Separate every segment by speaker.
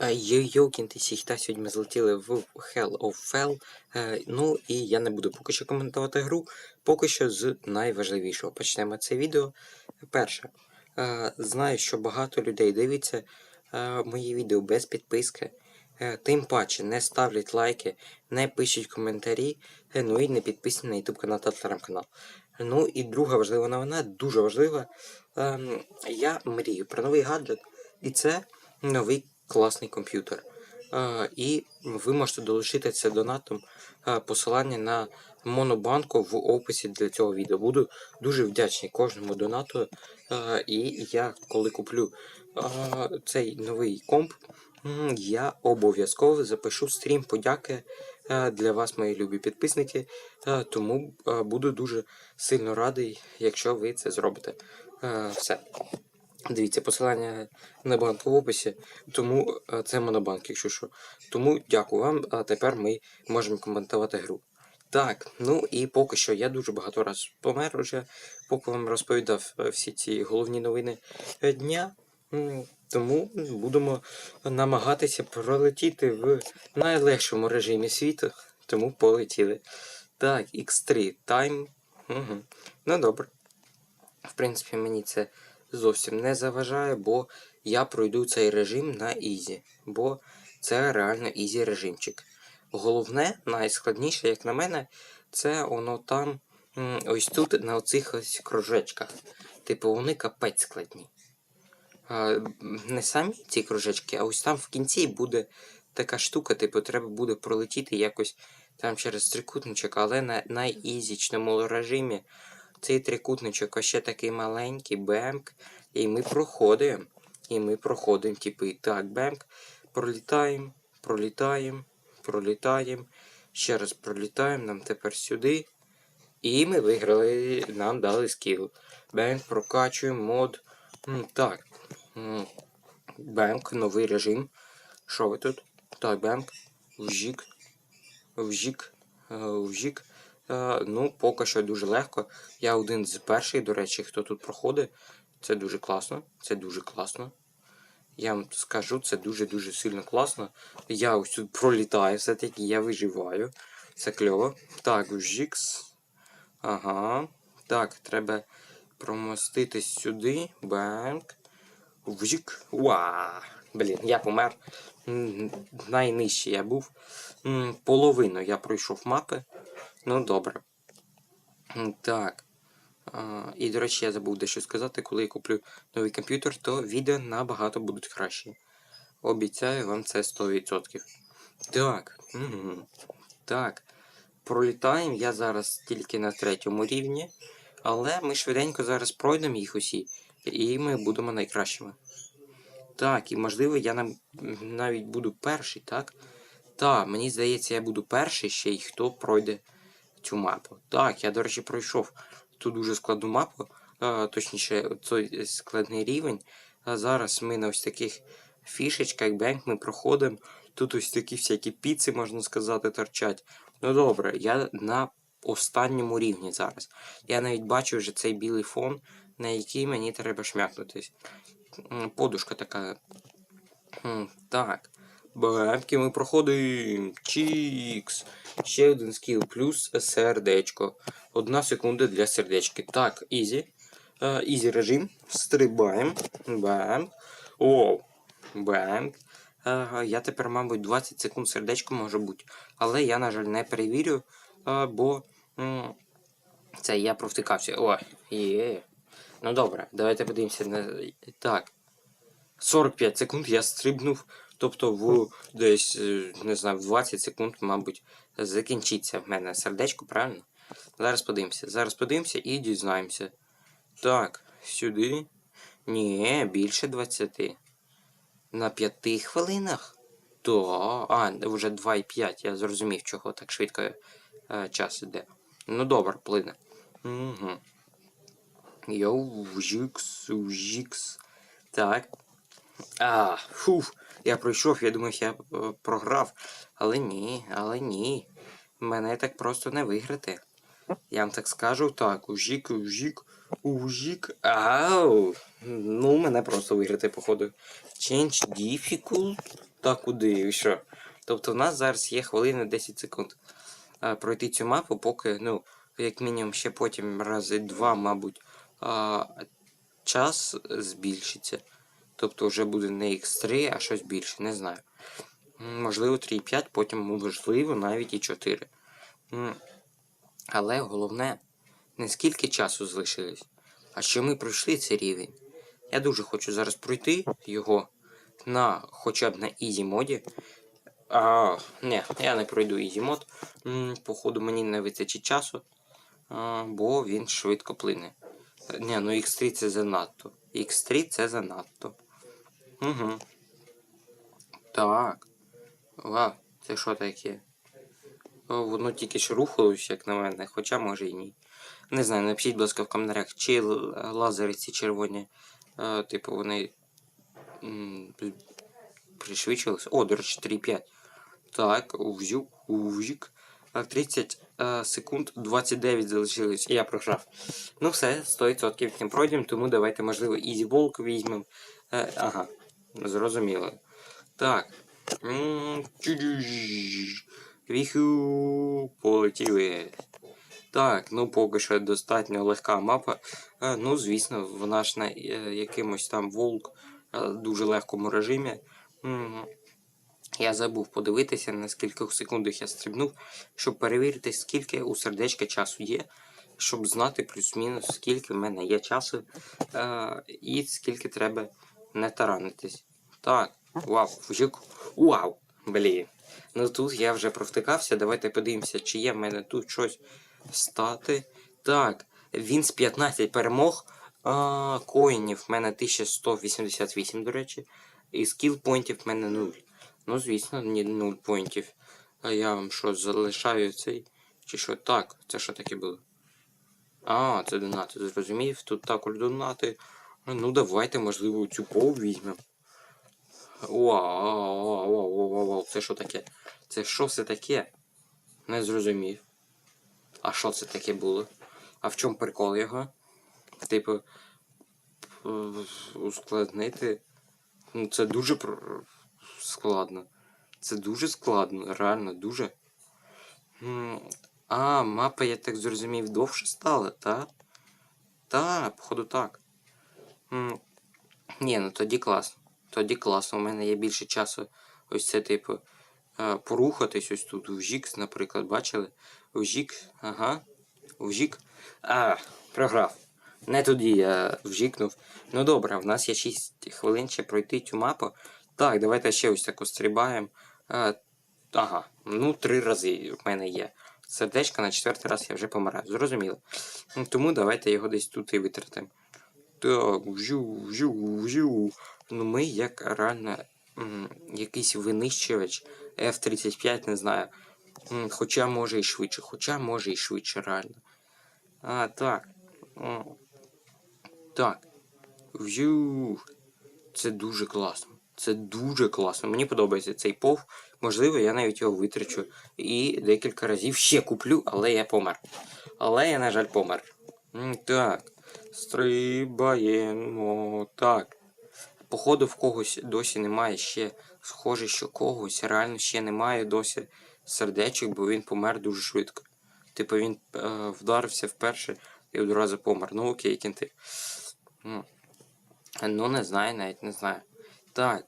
Speaker 1: Йо-йо, кінти та сьогодні ми злетіли в Hell of Fell. Е, ну і я не буду поки що коментувати гру. Поки що з найважливішого. Почнемо це відео. Перше. Е, знаю, що багато людей дивиться е, мої відео без підписки. Е, тим паче не ставлять лайки, не пишуть коментарі, е, ну і не підписані на YouTube канал та телеграм-канал. Ну і друга важлива новина, дуже важлива. Ем, я мрію про новий гаджет, і це новий класний комп'ютер. І ви можете долучитися донатом посилання на монобанку в описі для цього відео. Буду дуже вдячний кожному донату. І я, коли куплю цей новий комп, я обов'язково запишу стрім подяки для вас, мої любі підписники. Тому буду дуже сильно радий, якщо ви це зробите. Все. Дивіться, посилання на банк в описі, тому е, це монобанк, якщо що. Тому дякую вам. А тепер ми можемо коментувати гру. Так, ну і поки що я дуже багато разів помер уже, поки вам розповідав е, всі ці головні новини е, дня. Тому будемо намагатися пролетіти в найлегшому режимі світу. Тому полетіли. Так, X3 Time. Угу. Ну добре. В принципі, мені це зовсім не заважає, бо я пройду цей режим на ізі. Бо це реально ізі режимчик. Головне, найскладніше, як на мене, це воно там ось тут на оцих ось кружечках. Типу, вони капець складні. Не самі ці кружечки, а ось там в кінці буде така штука, типу, треба буде пролетіти якось там через трикутничок, але на найізічному режимі цей трикутничок ще такий маленький бемк. І ми проходимо. І ми проходимо, типу, і так, бемк. Пролітаємо, пролітаємо, пролітаємо. Ще раз пролітаємо, нам тепер сюди. І ми виграли, нам дали скіл. Бемк, прокачуємо мод. Так. М, Бемк, новий режим. Що ви тут? Так, бемк. Вжік. Вжік. е, Вжік. Е, Ну, поки що дуже легко. Я один з перших, до речі, хто тут проходить. Це дуже класно. Це дуже класно. Я вам скажу, це дуже-дуже сильно класно. Я ось тут пролітаю все-таки, я виживаю. Це кльово. Так, Жікс. Ага. Так, треба промоститись сюди. Бенк. Вжик. Уа! Блін, я помер. М, Найнижче я був. Половину я пройшов мапи. Ну, добре. Так. І, до речі, я забув дещо сказати, коли я куплю новий комп'ютер, то відео набагато будуть кращі. Обіцяю вам це 100%. Так. Так. Пролітаємо. Я зараз тільки на третьому рівні. Але ми швиденько зараз пройдемо їх усі. І ми будемо найкращими. Так, і можливо, я навіть буду перший, так? Так, мені здається, я буду перший ще й хто пройде цю мапу. Так, я, до речі, пройшов ту дуже складну мапу, точніше, цей складний рівень. А зараз ми на ось таких фішечках, бенк ми проходимо. Тут ось такі всякі піци, можна сказати, торчать. Ну добре, я на останньому рівні зараз. Я навіть бачу вже цей білий фон, на який мені треба шмякнутись. Подушка така. Так. Бемки ми проходимо. Чікс. Ще один скіл, плюс сердечко. Одна секунда для сердечки. Так, ізі. Е, Ізі режим. Стрибаємо. Бем. О. Бем. Е, Я тепер, мабуть, 20 секунд сердечко може бути. Але я, на жаль, не перевірю, е, бо це я провтикався. О, є. Ну добре, давайте подивимося. Так. 45 секунд я стрибнув. Тобто в десь, е, не знаю, в 20 секунд, мабуть, закінчиться в мене сердечко, правильно? Зараз подивимося. Зараз подивимося і дізнаємося. Так, сюди. Ні, більше 20. На 5 хвилинах? То. А, вже 2,5. Я зрозумів, чого так швидко е, час іде. Ну добре, плине. Угу. Йоу, вжікс, вжікс. Так. А, фуф, я пройшов, я думав, я е, програв. Але ні, але ні. Мене так просто не виграти. Я вам так скажу, так, ужік, ужік, ужік. Ау. Ну, мене просто виграти, походу. Change difficult. Та куди? І що? Тобто в нас зараз є хвилина 10 секунд. А, пройти цю мапу, поки, ну, як мінімум, ще потім рази два, мабуть, а, час збільшиться. Тобто вже буде не X3, а щось більше, не знаю. Можливо, 3,5, потім можливо навіть і 4. Але головне, не скільки часу залишилось, а що ми пройшли цей рівень. Я дуже хочу зараз пройти його на хоча б на ізі моді. А, ні, я не пройду ізі мод. Походу мені не вистачить часу, бо він швидко плине. Е, Ні, ну X3 це занадто. X3 це занадто. Угу. Так. Вау, це що таке? О, воно тільки що рухалось, як на мене, хоча може і ні. Не знаю, напишіть, будь ласка, в коментарях, чи лазери ці червоні, е, типу, вони м, п- О, до речі, 3,5. Так, увзюк, увзюк. 30 е, секунд 29 залишилось, і я програв. Ну все, 100% не пройдемо, тому давайте, можливо, Walk візьмемо. Е, ага, зрозуміло. Так. М. Віху, полетіли. Так, ну поки що достатньо легка мапа. Е, ну, звісно, вона ж на е, якимось там волк е, дуже легкому режимі. Я забув подивитися, на скількох секундах я стрибнув, щоб перевірити, скільки у сердечка часу є, щоб знати плюс-мінус, скільки в мене є часу і скільки треба не таранитись. Так, вау, фужик. Вау! Блін. Ну тут я вже провтикався. Давайте подивимося, чи є в мене тут щось стати. Так, він з 15 перемог. А, коїнів в мене 1188, до речі. І скіл поінтів в мене 0. Ну, звісно, ні 0 поінтів. А я вам що, залишаю цей. Чи що? Так, це що таке було? А, це донати, зрозумів. Тут також донати. Ну, давайте, можливо, цю пол візьмемо. Вау, вау, вау, це що таке? Це що це таке? Не зрозумів. А що це таке було? А в чому прикол його? Типу. е, Ускладнити. Ну, це дуже складно. Це дуже складно, реально дуже. А, мапа, я так зрозумів, довше стала, та? Та, походу так. Ні, ну тоді класно. Тоді класно. У мене є більше часу ось це, типу, е, порухатись ось тут. Вжік, наприклад, бачили? Вжік, ага. Вжік. А, програв. Не тоді я вжікнув. Ну добре, в нас є 6 хвилин ще пройти цю мапу. Так, давайте ще ось таку стрибаємо. А, ага, ну три рази в мене є. Сердечко на четвертий раз я вже помираю. Зрозуміло. Тому давайте його десь тут і витратимо. Так, вжу, вжу, вжу. Ну ми як реально якийсь винищувач F-35, не знаю. Хоча може і швидше, хоча може і швидше, реально. А, так. М. Так. Вжу. Це дуже класно. Це дуже класно. Мені подобається цей пов. Можливо, я навіть його витрачу і декілька разів ще куплю, але я помер. Але я, на жаль, помер. Так. Стрибаємо. Так. Походу, в когось досі немає ще. Схоже, що когось реально ще немає досі сердечок, бо він помер дуже швидко. Типу він е, вдарився вперше і одразу помер. Ну окей, кінти. Ну, не знаю, навіть не знаю. Так.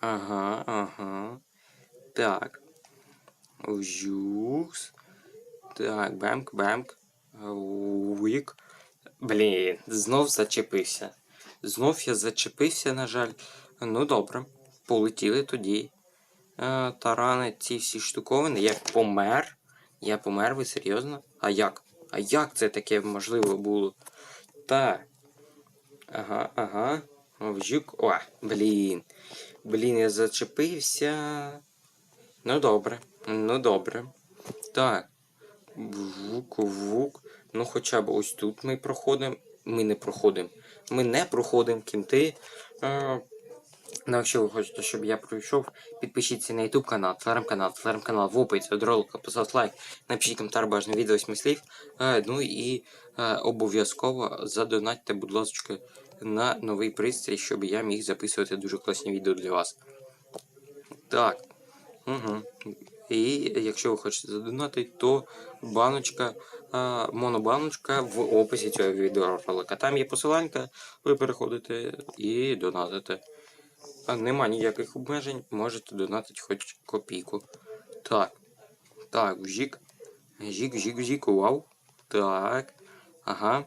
Speaker 1: Ага, ага. Так. Жукс. Так, бемк, бемк. Уік. Блін, знов зачепився. Знов я зачепився, на жаль. Ну добре. Полетіли тоді. Е, тарани, ці всі штуковини. Я помер. Я помер, ви серйозно? А як? А як це таке можливо було? Так. Ага, ага. Вжук. О, блін. Блін, я зачепився. Ну добре. Ну добре. Так. Вук, вук. Ну хоча б ось тут ми проходимо. Ми не проходимо. Ми не проходимо кінти. Е, Ну, якщо ви хочете, щоб я пройшов, підпишіться на YouTube канал, телеграм-канал, телеграм-канал в описі до ролика, лайк, напишіть коментар бажано відео смислів. Е, ну і е, обов'язково задонатьте, будь ласка, на новий пристрій, щоб я міг записувати дуже класні відео для вас. Так. Угу. І якщо ви хочете задонатити, то баночка, монобаночка в описі цього відеоролика. Там є посиланка, ви переходите і донатите. Нема ніяких обмежень, можете донатити хоч копійку. Так. Так, вжік. Жік, жік, жік, вау. Так. Ага.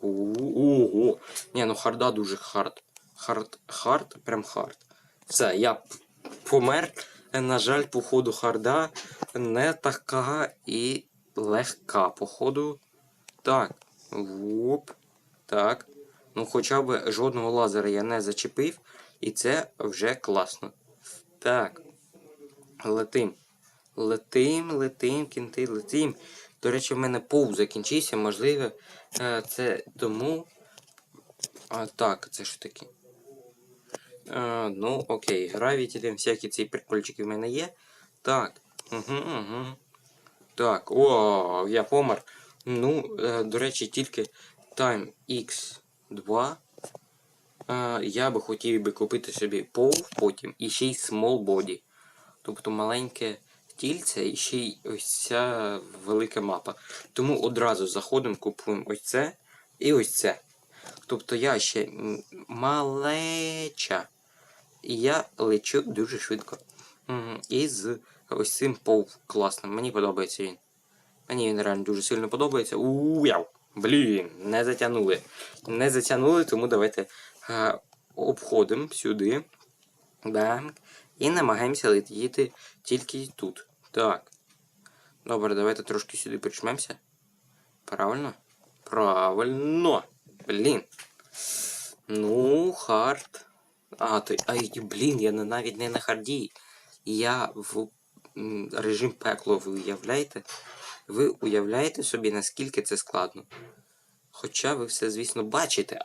Speaker 1: Ого. Ні, ну харда дуже хард. Хард, хард, прям хард. Все, я помер. На жаль, походу харда не така і легка, походу. Так. Воп. Так. Ну, хоча б жодного лазера я не зачепив, і це вже класно. Так. Летим. Летим, летим, кінти, летим. До речі, в мене пов закінчився, можливо, е, це тому. А, так, це що таке? А, ну, окей, гравіті, всякі ці прикольчики в мене є. Так. Угу, угу. Так, о, я помер. Ну, е, до речі, тільки Time X2. Е, я би хотів би купити собі пов потім і ще й small body. Тобто маленьке тільце і ще й ось ця велика мапа. Тому одразу заходимо, купуємо ось це і ось це. Тобто я ще малеча. І я лечу дуже швидко. Мгм. Ось цим пов класним. Мені подобається він. Мені він реально дуже сильно подобається. Уяв! Блін, не затягнули. Не затягнули, тому давайте е, обходимо сюди. Бам. І намагаємося летіти тільки тут. Так. Добре, давайте трошки сюди прижмемося. Правильно? Правильно. Блін. Ну, хард. А, ти. Ай, блін, я навіть не на харді. Я в режим пекло, ви уявляєте? Ви уявляєте собі, наскільки це складно? Хоча ви все, звісно, бачите.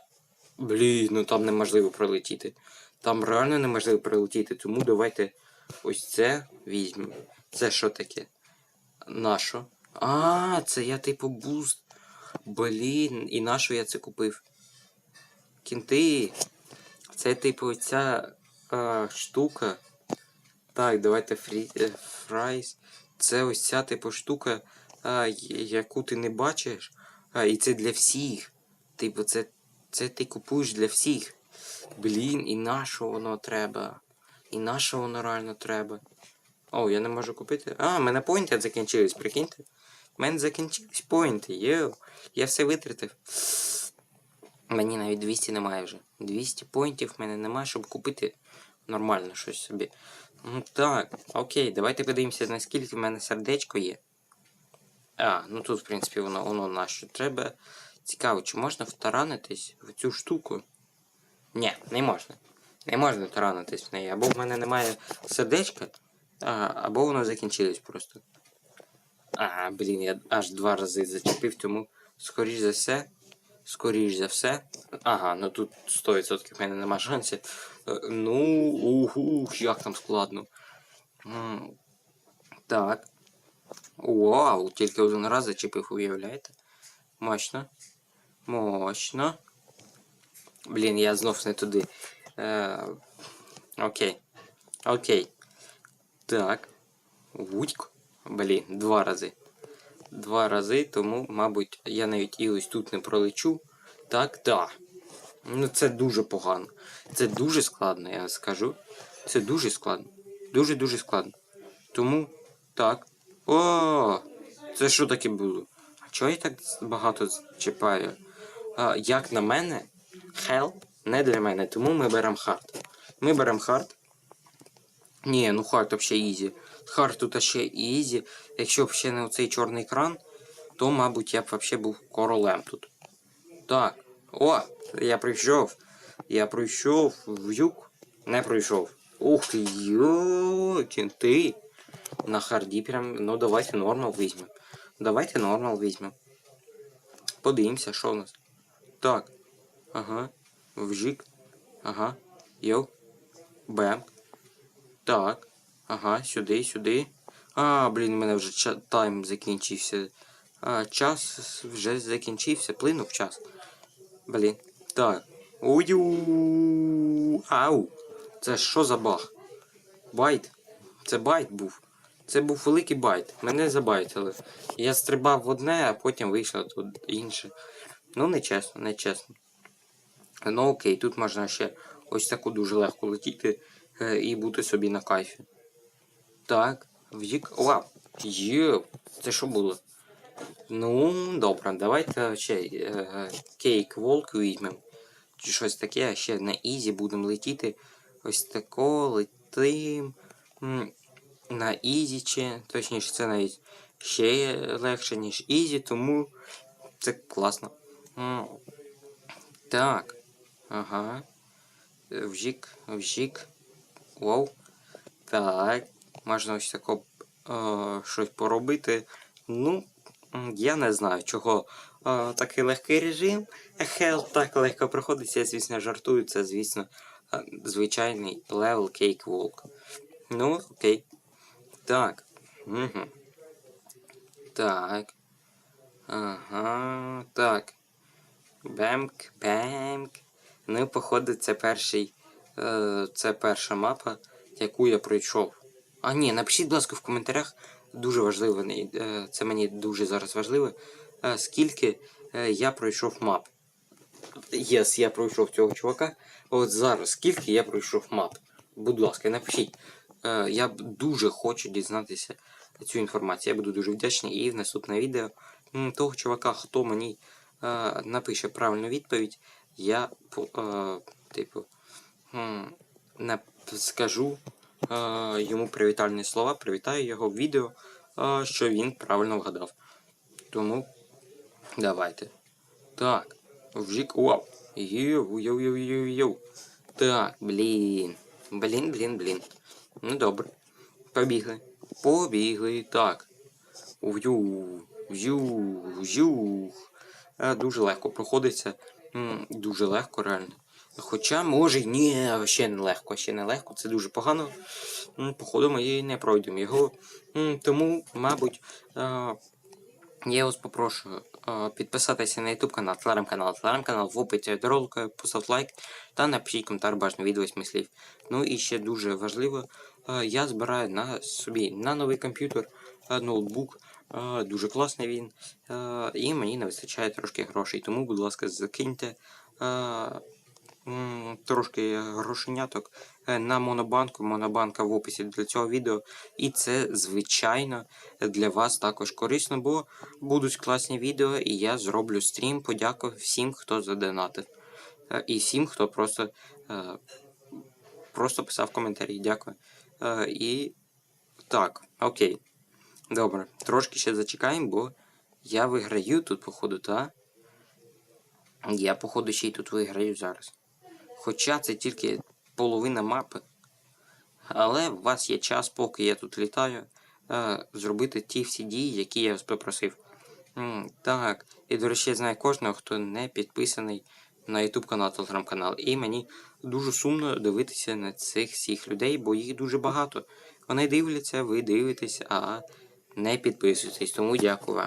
Speaker 1: Блін, ну там неможливо пролетіти. Там реально неможливо пролетіти, тому давайте ось це візьмемо. Це що таке? Нащо? А, це я типу буст. Блін, і нащо я це купив? Кінти. Це типу ця а, штука. Так, давайте фрі... е, фрайс. Це ось ця типу штука, а, яку ти не бачиш. А, і це для всіх. Типу, це, це ти купуєш для всіх. Блін, і на що воно треба? І на що воно реально треба? О, я не можу купити. А, в мене поінти закінчились, прикиньте. У мене закінчились поінти, йоу. Я все витратив. Мені навіть 200 немає вже. 200 поінтів в мене немає, щоб купити нормально щось собі. Ну так, окей, давайте подивимося, наскільки в мене сердечко є. А, ну тут, в принципі, воно воно на що треба. Цікаво, чи можна втаранитись в цю штуку? Ні, не можна. Не можна таранитись в неї. Або в мене немає сердечка, або воно закінчилось просто. А, блін, я аж два рази зачепив, тому скоріш за все. Скоріш за все. Ага, ну тут 100% в мене нема шансів. Е, Ну, угу, як там складно. Так. Вау, тільки один раз зачепив, уявляєте? Мощно. Мощно. Блін, я знов не туди. Е, окей. Окей. Так. Вудько. Блін, два рази. Два рази, тому, мабуть, я навіть і ось тут не пролечу. Так, да. Ну це дуже погано. Це дуже складно, я скажу. Це дуже складно. Дуже-дуже складно. Тому так. О! Це що таке було? А чого я так багато чіпаю? А, як на мене, хел не для мене, тому ми беремо хард. Ми беремо хард. Ні, ну хард взагалі ізі. Хард тут ще ізі. Якщо б ще не оцей чорний екран, то, мабуть, я б взагалі був королем тут. Так. О, я прийшов. Я прийшов в юг. Не прийшов. Ух ти, йо, кінти. На харді прям, ну давайте нормал візьмемо. Давайте нормал візьмемо. Подивимося, що у нас. Так. Ага. Вжик. Ага. Йоу. Бем. Так. Ага, сюди, сюди. А, блін, у мене вже тайм закінчився. А, час вже закінчився, плинув час. Блін. Так. Ую. Ау. Це що за баг? Байт. Це байт був. Це був великий байт. Мене забайтили. Я стрибав в одне, а потім вийшло тут інше. Ну, не чесно, не чесно. Ну окей, тут можна ще ось таку дуже легко летіти е, і бути собі на кайфі. Так, в'їк. Вау! Є, це що було? Ну, добре, давайте ще е, кейк волк візьмемо. Чи щось таке, а ще на ізі будемо летіти. Ось тако летим. На ізі чи, точніше, це навіть ще легше, ніж ізі, тому це класно. Так. Ага. Вжик, вжик. Вау. Так. Можна ось тако е, щось поробити. Ну, я не знаю, чого е, такий легкий режим. Хел так легко проходиться, я, звісно, жартую. Це, звісно, звичайний левел Cakewalk. Ну, окей. Так. Угу. Так. Ага. Так. Бемк, бемк. Ну, походу, це перший. Е, це перша мапа, яку я пройшов. А ні, напишіть, будь ласка, в коментарях. Дуже важливо, е, це мені дуже зараз важливо. е, Скільки е, я пройшов мап. Єс, я пройшов цього чувака. От зараз, скільки я пройшов мап. Будь ласка, напишіть. Я дуже хочу дізнатися цю інформацію. Я буду дуже вдячний і в наступне відео того чувака, хто мені напише правильну відповідь, я типу скажу йому привітальні слова, привітаю його в відео, що він правильно вгадав. Тому давайте. Так. Вжик. Вау. Йоу, йоу, йоу, йоу, йоу. Так, блін. Блін, блін, блін. Ну добре. Побігли. Побігли. Так. В'ю. В'ю. В'ю. Е, Дуже легко проходиться. Дуже легко, реально. Хоча, може, ні, ще не легко, ще не легко, це дуже погано. Походу, ми і не пройдемо його. Тому, мабуть, е, я вас попрошу е, підписатися на YouTube канал, телеграм-канал, телеграм-канал в описі до ролика, поставте лайк та напишіть коментар бажано відео восьми слів. Ну і ще дуже важливо, е, я збираю на собі на новий комп'ютер, ноутбук. Дуже класний він. І мені не вистачає трошки грошей. Тому, будь ласка, закиньте трошки грошеняток е, на монобанку. Монобанка в описі для цього відео. І це, звичайно, для вас також корисно, бо будуть класні відео, і я зроблю стрім. Подякую всім, хто задонатив. Е, І всім, хто просто, е, просто писав коментарі. Дякую. І так, окей. Добре, трошки ще зачекаємо, бо я виграю тут, походу, та? Я, походу, ще й тут виграю зараз. Хоча це тільки половина мапи. Але у вас є час, поки я тут літаю, е, зробити ті всі дії, які я вас попросив. Так, і до речі, я знаю кожного, хто не підписаний на YouTube канал, телеграм канал. І мені дуже сумно дивитися на цих всіх людей, бо їх дуже багато. Вони дивляться, ви дивитесь, а не підписуєтесь. Тому дякую вам.